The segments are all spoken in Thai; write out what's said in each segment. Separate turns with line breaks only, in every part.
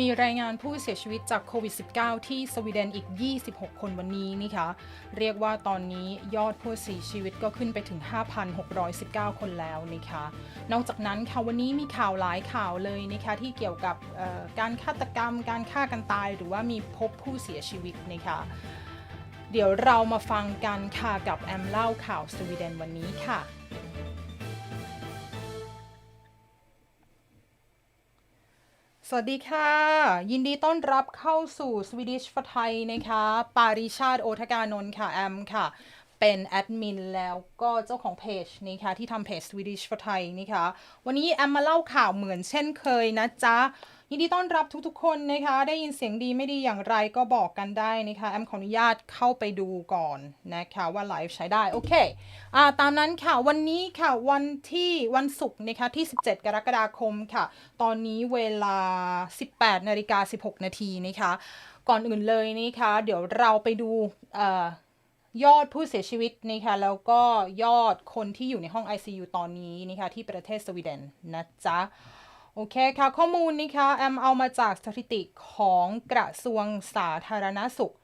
มีรายงานผู้เสียชีวิตจากโควิด -19 ที่สวีเดนอีก 26 คนวันนี้นะคะเรียกว่าตอนนี้ยอดผู้เสียชีวิตก็ขึ้นไปถึง 5,619 คนแล้วนะคะนอกจากนั้นค่ะวันนี้มีข่าวหลายข่าวเลยนะคะที่เกี่ยวกับการฆาตกรรม การฆ่ากันตาย หรือว่ามีพบผู้เสียชีวิตนะคะเดี๋ยวเรามาฟังกันค่ะกับแอมเล่าข่าวสวีเดนวันนี้ค่ะ สวัสดีค่ะ ยินดีต้อนรับเข้าสู่ Swedish for Thai นะคะ ปาริชาติโอทกานนท์ค่ะ แอมค่ะ เป็นแอดมินแล้วก็เจ้าของเพจนะคะที่ทำเพจ Swedish for Thai นะคะ วันนี้แอมมาเล่าข่าวเหมือนเช่นเคยนะจ๊ะ ยินดีต้อนรับทุกๆคนนะคะ ได้ยินเสียงดีไม่ดีอย่างไรก็บอกกันได้นะคะ แอมขออนุญาตเข้าไปดูก่อนนะคะว่าไลฟ์ใช้ได้ โอเคอ่าตามนั้นค่ะ วันนี้ค่ะวันที่วันศุกร์นะคะที่ 17 กรกฎาคมค่ะ ตอนนี้เวลา 18นาฬิกา16 นาทีนะคะ ก่อนอื่นเลยนะคะ เดี๋ยวเราไปดูอยอดผู้เสียชีวิตนะคะแล้วก็ยอดคนที่อยู่ในห้อง ICU ตอนนี้นะคะที่ประเทศสวีเดนนะจ๊ะ โอเคค่ะ ข้อมูลนี้คะแอมเอามาจากสถิติของกระทรวงสาธารณสุข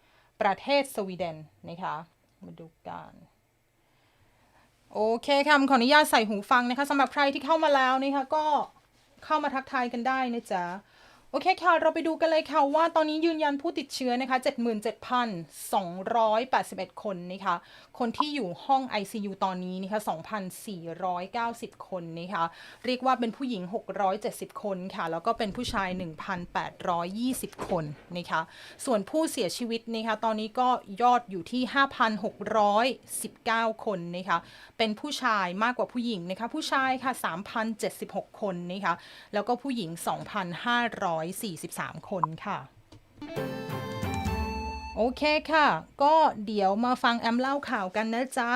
ประเทศสวีเดนนะคะมาดูกันโอเคค่ะขออนุญาตใส่หูฟังนะคะสำหรับใครที่เข้ามาแล้วนะคะก็เข้ามาทักทายกันได้นะจ๊ะ โอเคค่ะ เราไปดูกันเลยค่ะว่าตอนนี้ยืนยันผู้ติดเชื้อนะคะ 77,281 คนนะคะ คนที่อยู่ห้อง ICU ตอนนี้นะคะ 2,490 คนนะคะ เรียกว่าเป็นผู้หญิง 670 คนค่ะ แล้วก็เป็นผู้ชาย 1,820 คนนะคะ ส่วนผู้เสียชีวิตนะคะ ตอนนี้ก็ยอดอยู่ที่ 5,619 คนนะคะ เป็นผู้ชายมากกว่าผู้หญิงนะคะ ผู้ชายค่ะ 3,076 คนนะคะ แล้วก็ผู้หญิง2,543 คนค่ะโอเคค่ะ ก็เดี๋ยวมาฟังแอมเล่าข่าวกันนะจ๊ะ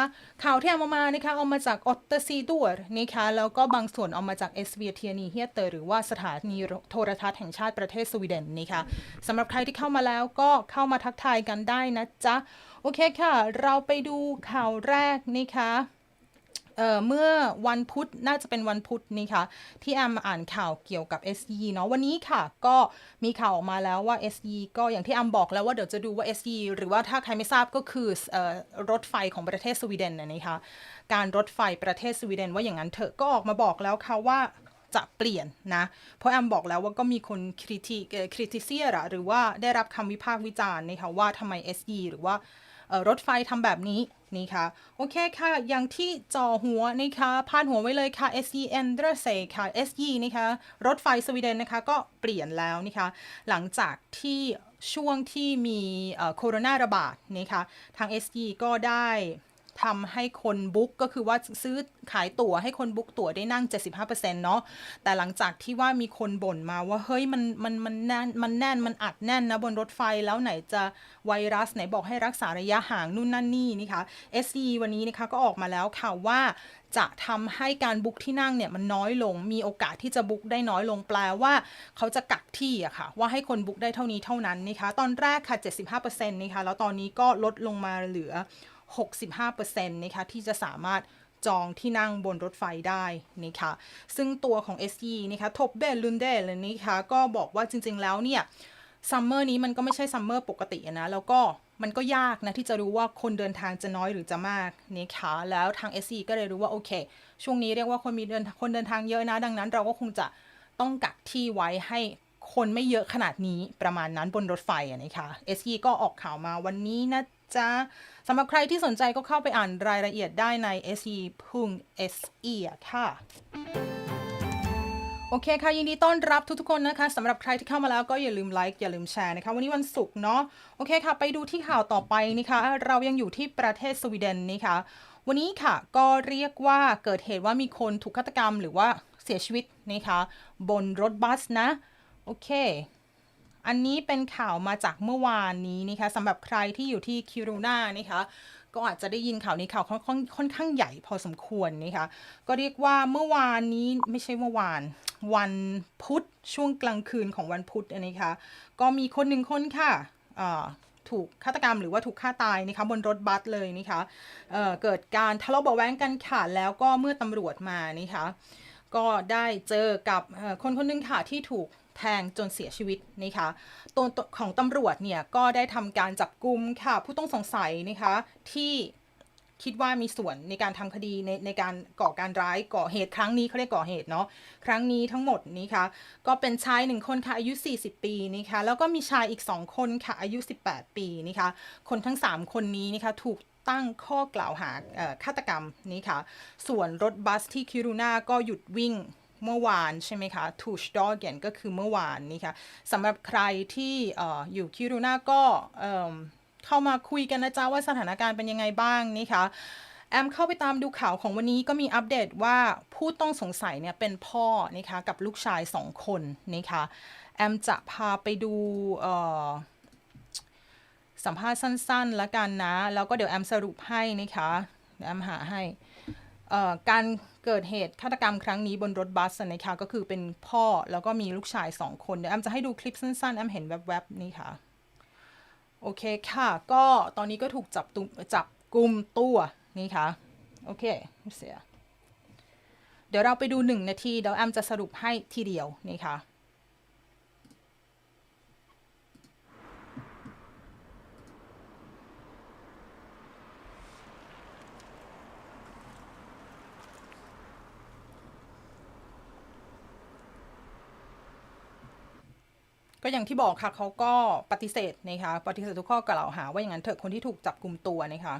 ข่าวที่เอามามานะคะเอามาจากออตเตอร์ซีดัวนะคะ แล้วก็บางส่วนเอามาจากเอสเวียเทียนีเฮียเตอร์หรือว่าสถานีโทรทัศน์แห่งชาติประเทศสวีเดนนะคะสำหรับใครที่เข้ามาแล้วก็เข้ามาทักทายกันได้นะจ๊ะ โอเคค่ะ เราไปดูข่าวแรกนะคะ เอ่อเมื่อวันพุธน่าจะเป็นวันพุธนี่ค่ะที่แอมอ่านข่าวเกี่ยวกับ SE เนาะวันนี้ค่ะ ก็มีข่าวออกมาแล้วว่า SE ก็อย่างที่แอมบอกแล้วว่าเดี๋ยวจะดูว่า SE หรือว่าถ้าใครไม่ทราบก็คือเอ่อรถไฟของประเทศสวีเดนนะคะการรถไฟประเทศสวีเดนว่าอย่างนั้นเถอะก็ออกมาบอกแล้วค่ะว่าจะเปลี่ยนนะ เพราะแอมบอกแล้วว่าก็มีคนคริติคริติเซียหรือว่าได้รับคำวิพากษ์วิจารณ์นะคะว่าทำไม SE หรือว่ารถไฟทำแบบนี้ นี่ค่ะโอเคค่ะ อย่างที่จอหัวนะคะพาดหัวไว้เลยค่ะ SE e n d r e s e ค่ะ SE นะคะรถไฟสวีเดนนะคะก็เปลี่ยนแล้วนะคะหลังจากที่ช่วงที่มีโคโรนาระบาดนะคะทาง SE ก็ได้ ทำให้คนบุ๊กก็คือว่าซื้อขายตั๋วให้คนบุ๊กตั๋วได้นั่ง 75%เนาะแต่หลังจากที่ว่ามีคนบ่นมาว่าเฮ้ยมันมันมันแน่นมันแน่นมันอัดแน่นนะบนรถไฟแล้วไหนจะไวรัสไหนบอกให้รักษาระยะห่างนู่นนั่นนี่นะคะ SE วันนี้นะคะก็ออกมาแล้วค่ะว่าจะทำให้การบุ๊กที่นั่งเนี่ยมันน้อยลง มีโอกาสที่จะบุ๊กได้น้อยลงแปลว่าเขาจะกักที่อะค่ะ ว่าให้คนบุ๊กได้เท่านี้เท่านั้นนะคะ ตอนแรกค่ะ 75%นะคะ แล้วตอนนี้ก็ลดลงมาเหลือ 65%นะคะที่จะสามารถจองที่นั่งบนรถไฟได้นะคะซึ่งตัวของ SE นะคะทบเบลลุนเดลนะคะก็บอกว่าจริงๆแล้วเนี่ยซัมเมอร์นี้มันก็ไม่ใช่ซัมเมอร์ปกตินะ แล้วก็มันก็ยากนะที่จะรู้ว่าคนเดินทางจะน้อยหรือจะมากนะคะแล้วทาง SE ก็เลยรู้ว่า โอเค ช่วงนี้เรียกว่าคนมีเดินคนเดินทางเยอะนะ ดังนั้นเราก็คงจะต้องกักที่ไว้ให้คนไม่เยอะขนาดนี้ประมาณนั้นบนรถไฟอะนะคะ SE ก็ออกข่าวมาวันนี้นะจ๊ะ สำหรับใครที่สนใจก็เข้าไปอ่านรายละเอียดได้ใน se.se อะค่ะโอเคค่ะ ยินดีต้อนรับทุกๆคนนะคะสำหรับใครที่เข้ามาแล้วก็อย่าลืมไลค์อย่าลืมแชร์นะคะ วันนี้วันศุกร์เนาะโอเคค่ะ ไปดูที่ข่าวต่อไปนะคะ เรายังอยู่ที่ประเทศสวีเดนนะคะ วันนี้ค่ะก็เรียกว่าเกิดเหตุว่ามีคนถูกฆาตกรรมหรือว่าเสียชีวิตนะคะ บนรถบัสนะ โอเค อันนี้เป็นข่าวมาจากเมื่อวานนี้นะคะสำหรับใครที่อยู่ที่คิรูนานะคะก็อาจจะได้ยินข่าวนี้ข่าวค่อนค่อนค่อนข้างใหญ่พอสมควรนะคะก็เรียกว่าเมื่อวานนี้ไม่ใช่เมื่อวาน วันพุธช่วงกลางคืนของวันพุธนนี้ค่ะก็มีคนหนึ่งคนค่ะถูกฆาตกรรมหรือว่าถูกฆ่าตายนะคะบนรถบัสเลยนะคะเเกิดการทะเลาะเบาะแว้งกันค่ะแล้วก็เมื่อตำรวจมานะคะก็ได้เจอกับคนคนหนึงค่ะที่ถูก แทงจนเสียชีวิตนะคะตัวของตำรวจเนี่ยก็ได้ทำการจับกลุ่มค่ะ ผู้ต้องสงสัยนะคะที่คิดว่ามีส่วนในการทำคดีในในการก่อการร้ายก่อเหตุครั้งนี้เขาเรียกก่อเหตุเนาะครั้งนี้ทั้งหมดนี้ค่ะก็เป็นชายหนึ่งคนค่ะอายุ 40 ปีนะคะแล้วก็มีชายอีก 2 คนค่ะอายุ 18 ปีนะคะคนทั้ง 3 คนนี้นะคะถูกตั้งข้อกล่าวหาฆาตกรรมนี้ค่ะส่วนรถบัสที่คิรุนาก็หยุดวิ่ง เมื่อวานใช่ไหมคะทูชดอ g กนก็คือเมื่อวานนี้ค่ะสำหรับใครที่ออยู่คิรุนาก็เเข้ามาคุยกันนะจ๊ะว่าสถานการณ์เป็นยังไงบ้างนี่ค่ะแอมเข้าไปตามดูข่าวของวันนี้ก็มีอัปเดตว่าผู้ต้องสงสัยเนี่ยเป็นพ่อนะคะกับลูกชายสองคนนะคะแอมจะพาไปดูสัมภาษณ์สั้นๆแล้วกันนะ แล้วก็เดี๋ยวแอมสรุปให้นะคะแอมหาให้การ เกิดเหตุฆาตกรรมครั้งนี้บนรถบัสนะคะก็คือเป็นพ่อแล้วก็มีลูกชายสองคนเดี๋ยวแอมจะให้ดูคลิปสั้นๆแอมเห็นแวบๆนี่ค่ะ โอเคค่ะ ก็ตอนนี้ก็ถูกจับตุจับกลุ่มตัวนี่ค่ะ โอเคเสียเดี๋ยวเราไปดูหนึ่งนาทีเดี๋ยวแอมจะสรุปให้ทีเดียวนี่ค่ะ ก็อย่างที่บอกค่ะเขาก็ปฏิเสธนะคะปฏิเสธทุกข้อกล่าวหาว่าอย่างนั้นเถอะคนที่ถูกจับกลุ่มตัวนะคะ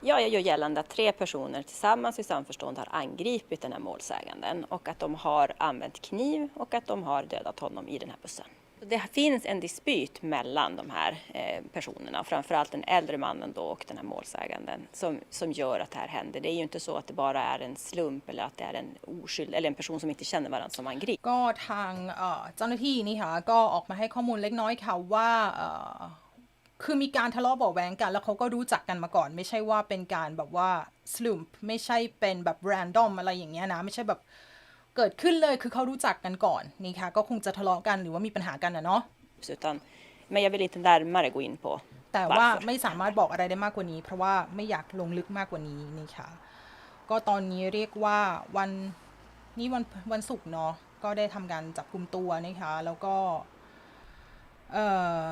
Jag gör gällande att tre personer tillsammans i samförstånd har angripit den här målsäganden och att de har använt kniv och att de har dödat honom i den här bussen. Det finns en dispyt mellan de här eh, personerna, framförallt den äldre mannen då och den här målsäganden, som, som gör att det här händer. Det är ju inte så att det bara är en slump eller att det är en oskyld eller en person som inte känner varandra som angrips.
ก็ทางเอ่อเจ้าหน้าที่นี่ค่ะก็ออกมาให้ข้อมูลเล็กน้อยค่ะว่าเอ่อคือมีการทะเลาะเบาะแวงกัน แล้วเขาก็รู้จักกันมาก่อน ไม่ใช่ว่าเป็นการแบบว่าสลุมไม่ใช่เป็นแบบแรนดอมอะไรอย่างเงี้ยนะ ไม่ใช่แบบ เกิดขึ้นเลยคือเขารู้จักกันก่อนนี่ค่ะก็คงจะทะเลาะกันหรือว่ามีปัญหากันนะเนาะ
Utan, men jag vill inte närmare gå in på
แต่ว่า
varför.
ไม่สามารถบอกอะไรได้มากกว่านี้ เพราะว่าไม่อยากลงลึกมากกว่านี้นี่ค่ะ ก็ตอนนี้เรียกว่าวันนี้วันวันศุกร์เนาะก็ได้ทำการจับกลุ่มตัวนะคะแล้วก็เอ่อ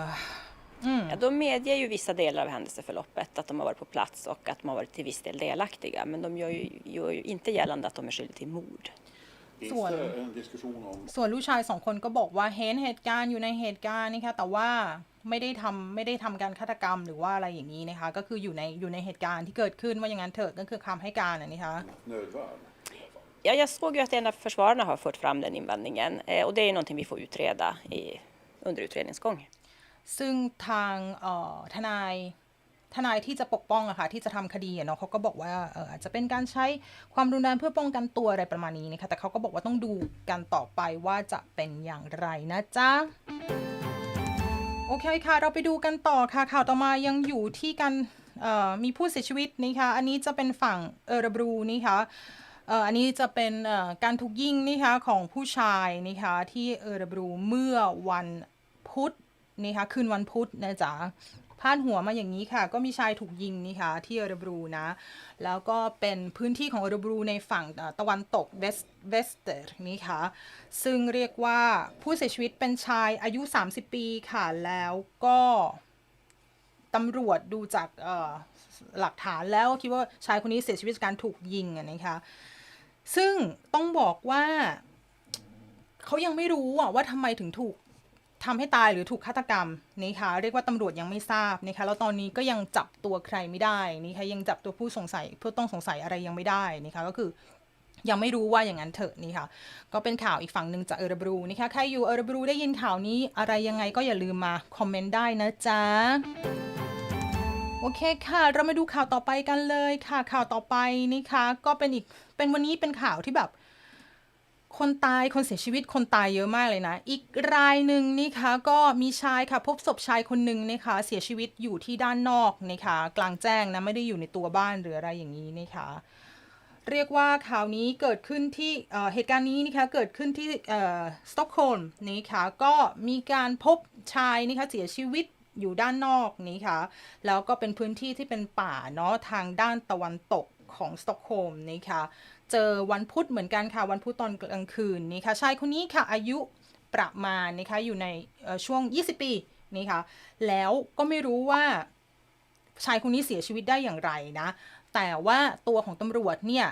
อืม
Ja, de medger ju vissa delar av händelseförloppet, att de har varit på plats och att de har varit till viss del delaktiga. Men de gör ju, gör ju inte gällande att de är skyldiga till mord.
Finns
Så-
det en diskussion om
ส่วนลูกชายสองคนก็บอกว่าเห็นเหตุการณ์อยู่ในเหตุการณ์นะคะแต่ว่าไม่ได้ทำไม่ได้ทำการฆาตกรรมหรือว่าอะไรอย่างนี้นะคะ ก็คืออยู่ในอยู่ในเหตุการณ์ที่เกิดขึ้นว่าอย่างนั้นเถอะก็คือคำให้การนะนะคะ
nödvärn?
Ja, jag såg ju att en av försvararna har fört fram den invändningen eh, och det är ju någonting vi får utreda i, under utredningsgång.
ซึ่งทางเอ่อทนาย ทนายที่จะปกป้องอะค่ะที่จะทำคดีเนาะเขาก็บอกว่าอาจจะเป็นการใช้ความรุนแรงเพื่อป้องกันตัวอะไรประมาณนี้นะคะแต่เขาก็บอกว่าต้องดูกันต่อไปว่าจะเป็นอย่างไรนะจ๊ะโอเคค่ะ เราไปดูกันต่อค่ะข่าวต่อมายังอยู่ที่การมีผู้เสียชีวิตนะคะอันนี้จะเป็นฝั่งเออร์บรูนะคะเอ่ออันนี้จะเป็นการถูกยิงนะคะของผู้ชายนะคะที่เออร์บรูเมื่อวันพุธนะคะคืนวันพุธนะจ๊ะ พาดหัวมาอย่างนี้ค่ะ ก็มีชายถูกยิงนะคะที่เออร์บรูนะ แล้วก็เป็นพื้นที่ของเออร์บรูในฝั่งตะวันตกเวสเวสเตอร์นี่ค่ะ ซึ่งเรียกว่าผู้เสียชีวิตเป็นชายอายุ 30 ปีค่ะ แล้วก็ตำรวจดูจากหลักฐานแล้วคิดว่าชายคนนี้เสียชีวิตจากการถูกยิงนะคะซึ่งต้องบอกว่าเขายังไม่รู้ว่าทำไมถึงถูก ทำให้ตายหรือถูกฆาตกรรมนะคะเรียกว่าตำรวจยังไม่ทราบนะคะแล้วตอนนี้ก็ยังจับตัวใครไม่ได้นะคะยังจับตัวผู้สงสัยผู้ต้องสงสัยอะไรยังไม่ได้นะคะก็คือยังไม่รู้ว่าอย่างนั้นเถอะนี่ค่ะ ก็เป็นข่าวอีกฝั่งหนึ่งจากเออร์บรูนะคะใครอยู่เออร์บรูได้ยินข่าวนี้อะไรยังไงก็อย่าลืมมาคอมเมนต์ได้นะจ๊ะโอเคค่ะ เรามาดูข่าวต่อไปกันเลยค่ะ ข่าวต่อไปนะคะก็เป็นอีกเป็นวันนี้เป็นข่าวที่แบบ คนตายคนเสียชีวิตคนตายเยอะมากเลยนะ อีกรายหนึ่งนะคะก็มีชายค่ะพบศพชายคนหนึ่งนะคะเสียชีวิตอยู่ที่ด้านนอกนะคะกลางแจ้งนะไม่ได้อยู่ในตัวบ้านหรืออะไรอย่างนี้นะคะเรียกว่าข่าวนี้เกิดขึ้นที่เเหตุการณ์นี้นะคะเกิดขึ้นที่สต็อกโฮล์มนะคะก็มีการพบชายนะคะเสียชีวิตอยู่ด้านนอกนะคะแล้วก็เป็นพื้นที่ที่เป็นป่าเนาะทางด้านตะวันตกของสต็อกโฮล์มนะคะ เจอวันพุธเหมือนกันค่ะ วันพุธตอนกลางคืนนี่ค่ะชายคนนี้ค่ะอายุประมาณนะคะอยู่ในช่วง 20 ปีนะคะแล้วก็ไม่รู้ว่าชายคนนี้เสียชีวิตได้อย่างไรนะ แต่ว่าตัวของตำรวจเนี่ย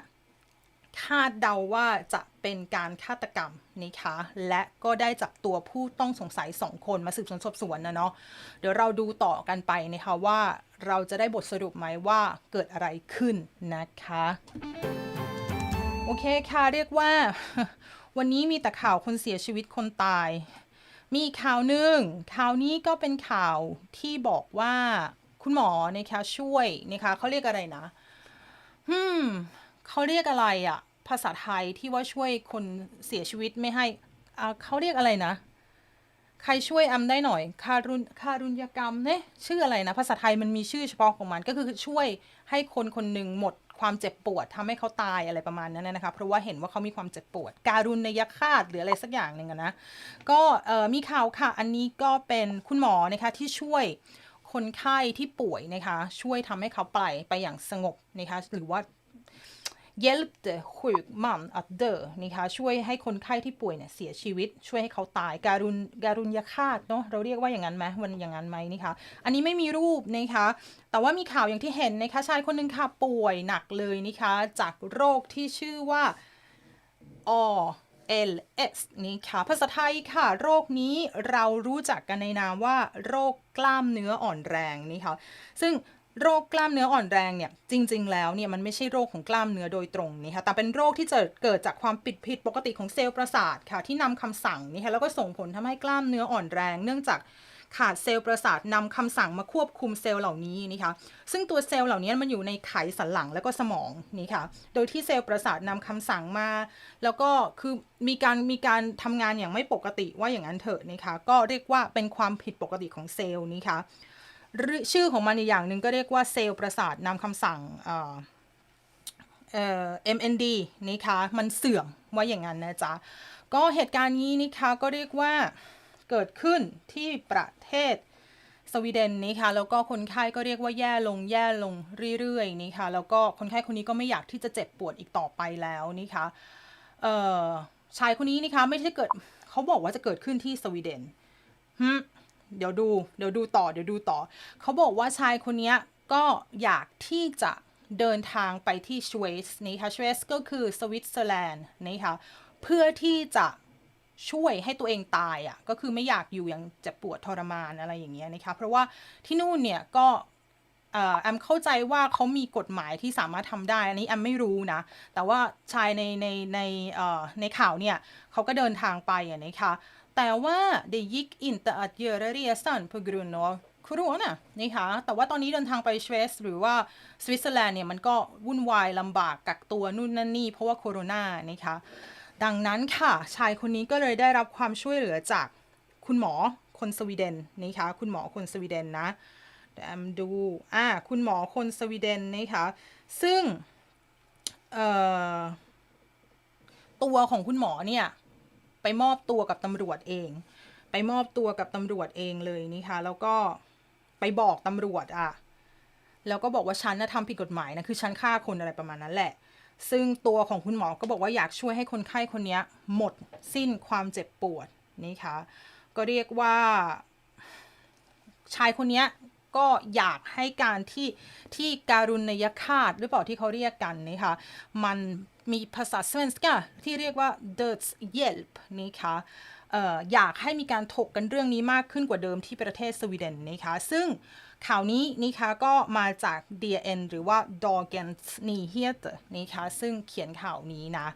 คาดเดาว่าจะเป็นการฆาตกรรมนะคะและก็ได้จับตัวผู้ต้องสงสัยสองคนมาสืบสวนสอบสวนนะเนาะเดี๋ยวเราดูต่อกันไปนะคะว่าเราจะได้บทสรุปไหมว่าเกิดอะไรขึ้นนะคะ โอเคค่ะ เรียกว่า วันนี้มีแต่ข่าวคนเสียชีวิตคนตาย มีข่าวหนึ่งข่าวนี้ก็เป็นข่าวที่บอกว่าคุณหมอนะคะช่วยนะคะเขาเรียกอะไรนะอืมเขาเรียกอะไรอะภาษาไทยที่ว่าช่วยคนเสียชีวิตไม่ให้เขาเรียกอะไรนะ ใครช่วยแอมได้หน่อยคารุณคารุญยกรรมเนี่ยชื่ออะไรนะ ภาษาไทยมันมีชื่อเฉพาะของมันก็คือช่วยให้คนคนหนึ่งหมด ความเจ็บปวดทำให้เขาตายอะไรประมาณนั้นนะคะเพราะว่าเห็นว่าเขามีความเจ็บปวด การุณยฆาตหรืออะไรสักอย่างหนึ่งนะก็มีข่าวค่ะอันนี้ก็เป็นคุณหมอนะคะที่ช่วยคนไข้ที่ป่วยนะคะช่วยทำให้เขาไปไปอย่างสงบนะคะหรือว่า hjälpte sjuk man att dö นะคะช่วยให้คนไข้ที่ป่วยเนี่ยเสียชีวิต ช่วยให้เขาตายการุณการุญยฆาตเนาะเราเรียกว่าอย่างนั้นไหมมันอย่างนั้นไหมนี่คะอันนี้ไม่มีรูปนะคะแต่ว่ามีข่าวอย่างที่เห็นนะคะชายคนหนึ่งค่ะป่วยหนักเลยนะคะจากโรคที่ชื่อว่า ALS นี่ค่ะภาษาไทยค่ะ โรคนี้เรารู้จักกันในนามว่า โรคกล้ามเนื้ออ่อนแรงนี่ค่ะซึ่ง โรคกล้ามเนื้ออ่อนแรงเนี่ยจริง ๆ แล้วเนี่ยมันไม่ใช่โรคของกล้ามเนื้อโดยตรงนี่ค่ะแต่เป็นโรคที่จะเกิดจากความผิดผิดปกติของเซลล์ประสาทค่ะที่นำคำสั่งนี่ค่ะแล้วก็ส่งผลทำให้กล้ามเนื้ออ่อนแรง เนื่องจากขาดเซลล์ประสาทนำคำสั่งมาควบคุมเซลล์เหล่านี้นี่ค่ะซึ่งตัวเซลล์เหล่านี้มันอยู่ในไขสันหลังแล้วก็สมองนี่ค่ะโดยที่เซลล์ประสาทนำคำสั่งมา แล้วก็คือมีการมีการทำงานอย่างไม่ปกติว่าอย่างนั้นเถอะนะคะก็เรียกว่าเป็นความผิดปกติของเซลล์นี้ค่ะ ชื่อของมันอีกอย่างหนึ่งก็เรียกว่าเซลล์ประสาทนำคำสั่งเอ่อเอ่อ MND นะคะมันเสื่อมว่าอย่างนั้นนะจ๊ะ ก็เหตุการณ์นี้นะคะก็เรียกว่าเกิดขึ้นที่ประเทศสวีเดนนะคะแล้วก็คนไข้ก็เรียกว่าแย่ลงแย่ลงเรื่อยๆนะคะแล้วก็คนไข้คนนี้ก็ไม่อยากที่จะเจ็บปวดอีกต่อไปแล้วนะคะเอ่อชายคนนี้นะคะไม่ใช่เกิดเขาบอกว่าจะเกิดขึ้นที่สวีเดนฮึ เดี๋ยวดูเดี๋ยวดูต่อเดี๋ยวดูต่อ เขาบอกว่าชายคนนี้ก็อยากที่จะเดินทางไปที่สวีสนะคะสวีสก็คือสวิตเซอร์แลนด์นะคะเพื่อที่จะช่วยให้ตัวเองตายอะ่ะก็คือไม่อยากอยู่อย่างเจ็บปวดทรมานอะไรอย่างเงี้ยนะคะเพราะว่าที่นู่นเนี่ยก็แอมเข้าใจว่าเขามีกฎหมายที่สามารถทำได้ อันนี้แอมไม่รู้นะ แต่ว่าชายในในในในข่าวเนี่ยเขาก็เดินทางไปอะนะคะ แต่ว่า det gick inte att göra resan på grund av corona นะนี่ค่ะ แต่ว่าตอนนี้เดินทางไปสวีสหรือว่าสวิตเซอร์แลนด์เนี่ยมันก็วุ่นวายลำบากกักตัวนู่นนั่นนี่เพราะว่าโคโรนานะคะ ดังนั้นค่ะ ชายคนนี้ก็เลยได้รับความช่วยเหลือจากคุณหมอคนสวีเดนนะคะ คุณหมอคนสวีเดนนะเดี๋ยวแอมดู อ่า คุณหมอคนสวีเดนนะคะ ซึ่ง เอ่อ ตัวของคุณหมอเนี่ย ไปมอบตัวกับตำรวจเอง ไปมอบตัวกับตำรวจเองเลยนะคะแล้วก็ไปบอกตำรวจอะแล้วก็บอกว่าฉันนะทำผิดกฎหมายนะคือฉันฆ่าคนอะไรประมาณนั้นแหละ ซึ่งตัวของคุณหมอก็บอกว่าอยากช่วยให้คนไข้คนนี้หมดสิ้นความเจ็บปวดนะคะก็เรียกว่า ชายคนนี้ก็อยากให้การที่ที่การุณยฆาตหรือเปล่าที่เขาเรียกกันนะคะมัน มีภาษาสเวนสกาที่เรียกว่า dödshjälp นะคะอ่ออยากให้มีการถกกันเรื่องนี้มากขึ้นกว่าเดิมที่ประเทศสวีเดนนะคะซึ่งข่าวนี้นะคะก็มาจาก DN หรือว่า Dagens n y h e t นะคะซึ่งเขียนข่าวนี้นะ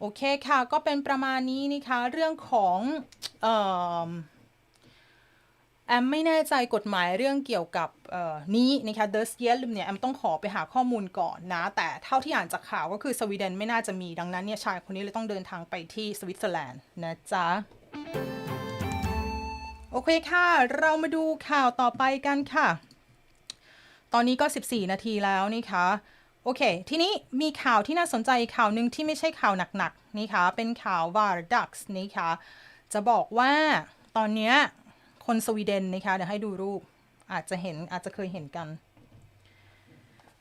โอเคค่ะ ก็เป็นประมาณนี้นะคะเรื่องของ แอมไม่แน่ใจกฎหมายเรื่องเกี่ยวกับนี้นะคะเดอร์สเยลเนี่ยแอมต้องขอไปหาข้อมูลก่อนนะ แต่เท่าที่อ่านจากข่าวก็คือสวีเดนไม่น่าจะมีดังนั้นเนี่ยชายคนนี้เลยต้องเดินทางไปที่สวิตเซอร์แลนด์นะจ๊ะโอเคค่ะ เรามาดูข่าวต่อไปกันค่ะ ตอนนี้ก็ 14 นาทีแล้วนี่คะโอเค ทีนี้มีข่าวที่น่าสนใจอีกข่าวหนึ่งที่ไม่ใช่ข่าวหนักๆนี่คะเป็นข่าววาร์ดักส์นี่คะจะบอกว่าตอนเนี้ย คนสวีเดนนะคะเดี๋ยวให้ดูรูปอาจจะเห็นอาจจะเคยเห็นกัน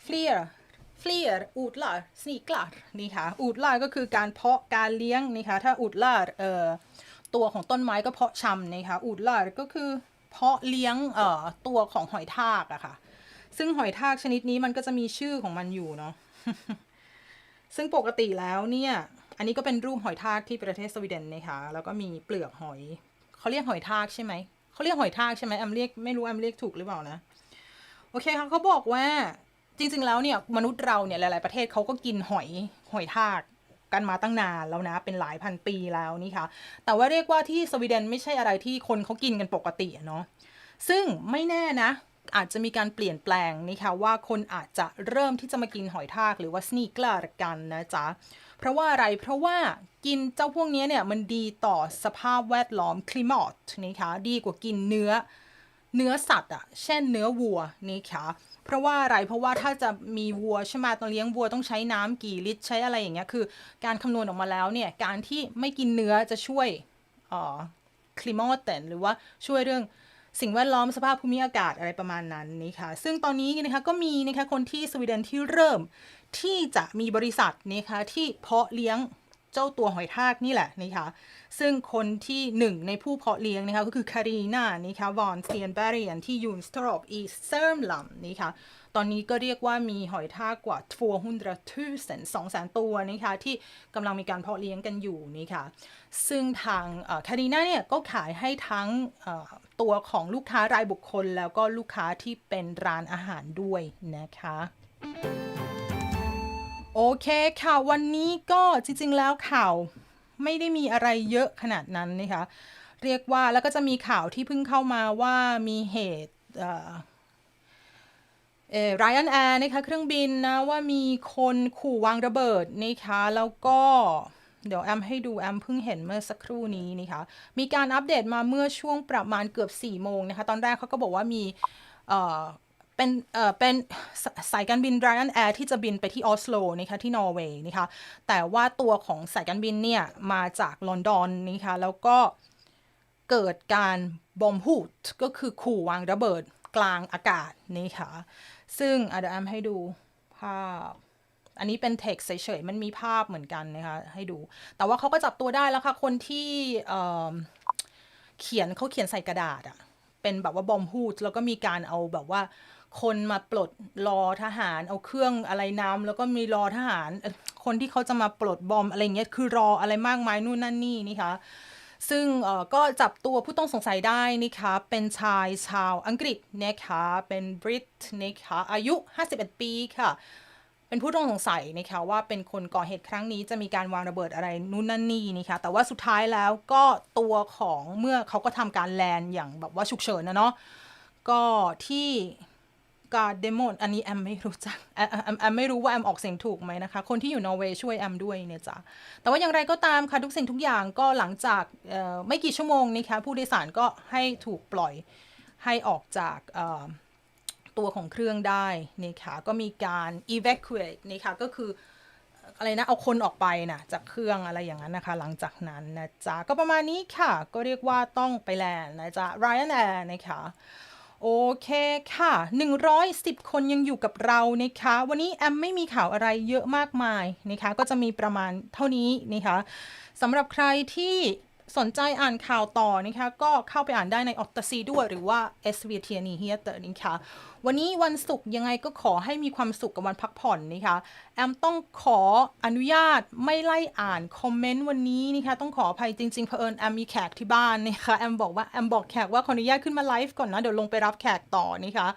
fler fler odlar sniglar นี่ค่ะ odlar ก็คือการเพาะการเลี้ยงนี่ค่ะถ้า odlar เอ่อตัวของต้นไม้ก็เพาะชำนะคะอูดลาร์ก็คือเพาะเลี้ยงเอ่อตัวของหอยทากอะค่ะ ซึ่งหอยทากชนิดนี้มันก็จะมีชื่อของมันอยู่เนาะ ซึ่งปกติแล้วเนี่ย อันนี้ก็เป็นรูปหอยทากที่ประเทศสวีเดนนะคะ แล้วก็มีเปลือกหอย เขาเรียกหอยทากใช่ไหม เขาเรียกหอยทากใช่ไหมแอมเรียกไม่รู้แอมเรียกถูกหรือเปล่านะ โอเคค่ะเขาบอกว่าจริง ๆ แล้วเนี่ยมนุษย์เราเนี่ยหลาย ๆ ประเทศเขาก็กินหอยหอยทากกันมาตั้งนานแล้วนะเป็นหลายพันปีแล้วนี่ค่ะ แต่ว่าเรียกว่าที่สวีเดนไม่ใช่อะไรที่คนเขากินกันปกติเนาะซึ่งไม่แน่นะ อาจจะมีการเปลี่ยนแปลงนะคะว่าคนอาจจะเริ่มที่จะมากินหอยทากหรือว่าสนีกลาร์กันนะจ๊ะเพราะว่าอะไรเพราะว่า กินเจ้าพวกนี้เนี่ยมันดีต่อสภาพแวดล้อมคลิมาตนะคะดีกว่ากินเนื้อเนื้อสัตว์อะเช่นเนื้อวัวนี่ค่ะเพราะว่าอะไรเพราะว่าถ้าจะมีวัวใช่ไหมตอนเลี้ยงวัวต้องใช้น้ำกี่ลิตรใช้อะไรอย่างเงี้ยคือ การคำนวณออกมาแล้วเนี่ยการที่ไม่กินเนื้อจะช่วยเอ่อคลิมาตหรือว่าช่วยเรื่องสิ่งแวดล้อมสภาพภูมิอากาศอะไรประมาณนั้นนี่ค่ะซึ่งตอนนี้นะคะก็มีนะคะคนที่สวีเดนที่เริ่มที่จะมีบริษัทนะคะที่เพาะเลี้ยง เจ้าตัวหอยทากนี่แหละนะคะ ซึ่งคนที่หนึ่งในผู้เพาะเลี้ยงนะคะก็คือคารีนานะคะวอนเซียนแบรียนที่ยูนสตรอบอีเซิร์มลัมนะคะตอนนี้ก็เรียกว่ามีหอยทากกว่า200 0 0 200ตัวนะคะที่กำลังมีการเพาะเลี้ยงกันอยู่นี่ค่ะซึ่งทางคารีนาเนี่ยก็ขายให้ทั้งตัวของลูกค้ารายบุคคล แล้วก็ลูกค้าที่เป็นร้านอาหารด้วยนะคะ โอเคค่ะ วันนี้ก็จริงๆแล้วข่าวไม่ได้มีอะไรเยอะขนาดนั้นนะคะเรียกว่าแล้วก็จะมีข่าวที่เพิ่งเข้ามาว่ามีเหตุเอ่อไรอันแอร์นะคะเครื่องบินนะว่ามีคนขู่วางระเบิดนะคะแล้วก็เดี๋ยวแอมให้ดูแอมเพิ่งเห็นเมื่อสักครู่นี้นะคะมีการอัปเดตมาเมื่อช่วงประมาณเกือบ4โมงนะคะตอนแรกเขาก็บอกว่ามี เป็นเอ่อเป็นสายการบิน Ryanair ที่จะบินไปที่ออสโลนะคะที่นอร์เวย์นะคะแต่ว่าตัวของสายการบินเนี่ย มาจากลอนดอนนะคะแล้วก็เกิดการบอมฮูดก็คือขู่วางระเบิดกลางอากาศนะคะซึ่งอเดี๋ยวแอมให้ดูภาพ อันนี้เป็นเท็กซ์เฉยๆ มันมีภาพเหมือนกันนะคะ ให้ดู แต่ว่าเขาก็จับตัวได้แล้วค่ะ คนที่เอิ่มเขียนเขาเขียนใส่กระดาษอะเป็นแบบว่าบอมฮูด แล้วก็มีการเอาแบบว่า คนมาปลดรอทหาร เอาเครื่องอะไรน้ำแล้วก็มีรอทหาร คนที่เขาจะมาปลดบอมอะไรเงี้ยคือรออะไรมากมายนู่นนั่นนี่นี่คะซึ่งก็จับตัวผู้ต้องสงสัยได้นะคะเป็นชายชาวอังกฤษนะคะเป็นบริตนะคะอายุ 51 ปีค่ะ เป็นผู้ต้องสงสัยนะคะว่าเป็นคนก่อเหตุครั้งนี้จะมีการวางระเบิดอะไรนู่นนั่นนี่นะคะแต่ว่าสุดท้ายแล้วก็ตัวของเมื่อเขาก็ทำการแลนอย่างแบบว่าฉุกเฉินนะเนาะก็ที่ กาเดมอนอันนี้แอมไม่รู้จักแอมแอมแอมไม่รู้ว่าแอมออกเสียงถูกไหมนะคะ คนที่อยู่นอร์เวย์ช่วยแอมด้วยเนี่ยจ้ะแต่ว่าอย่างไรก็ตามค่ะทุกสิ่งทุกอย่างก็หลังจากไม่กี่ชั่วโมงนะคะผู้โดยสารก็ให้ถูกปล่อยให้ออกจากตัวของเครื่องได้นะคะก็มีการ evacuate นะคะก็คืออะไรนะ เอาคนออกไปนะจากเครื่องอะไรอย่างนั้นนะคะ หลังจากนั้นนะจ๊ะ ก็ประมาณนี้ค่ะ ก็เรียกว่าต้องไปแลนด์นะจ๊ะ Ryanair นะคะ โอเคค่ะ 110 คนยังอยู่กับเรานะคะ วันนี้แอมไม่มีข่าวอะไรเยอะมากมายนะคะ ก็จะมีประมาณเท่านี้นะคะสำหรับใครที่ สนใจอ่านข่าวต่อนะคะก็เข้าไปอ่านได้ในออตซีด้วยหรือว่า s v t n e h e r นะคะวันนี้วันศุกร์ยังไงก็ขอให้มีความสุขกับวันพักผ่อนนะคะแอมต้องขออนุญาตไม่ไล่อ่านคอมเมนต์วันนี้นะคะต้องขออภัยจริงๆเผอิญแอมมีแขกที่บ้านนะคะแอมบอกว่าแอมบอกแขกว่าขออนุญาตขึ้นมาไลฟ์ก่อนนะเดี๋ยวลงไปรับแขกต่อนะคะ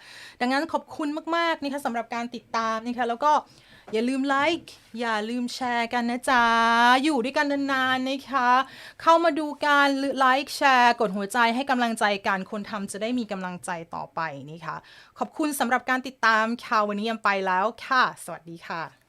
ดังนั้นขอบคุณมากๆนะคะสำหรับการติดตามนะคะแล้วก็ อย่าลืมไลค์อย่าลืมแชร์กันนะจ๊ะ อยู่ด้วยกันนานๆนะคะ เข้ามาดูการไลค์แชร์กดหัวใจให้กำลังใจกันคนทำจะได้มีกำลังใจต่อไปนะคะขอบคุณสำหรับการติดตามค่ะวันนี้ยังไปแล้วค่ะ สวัสดีค่ะ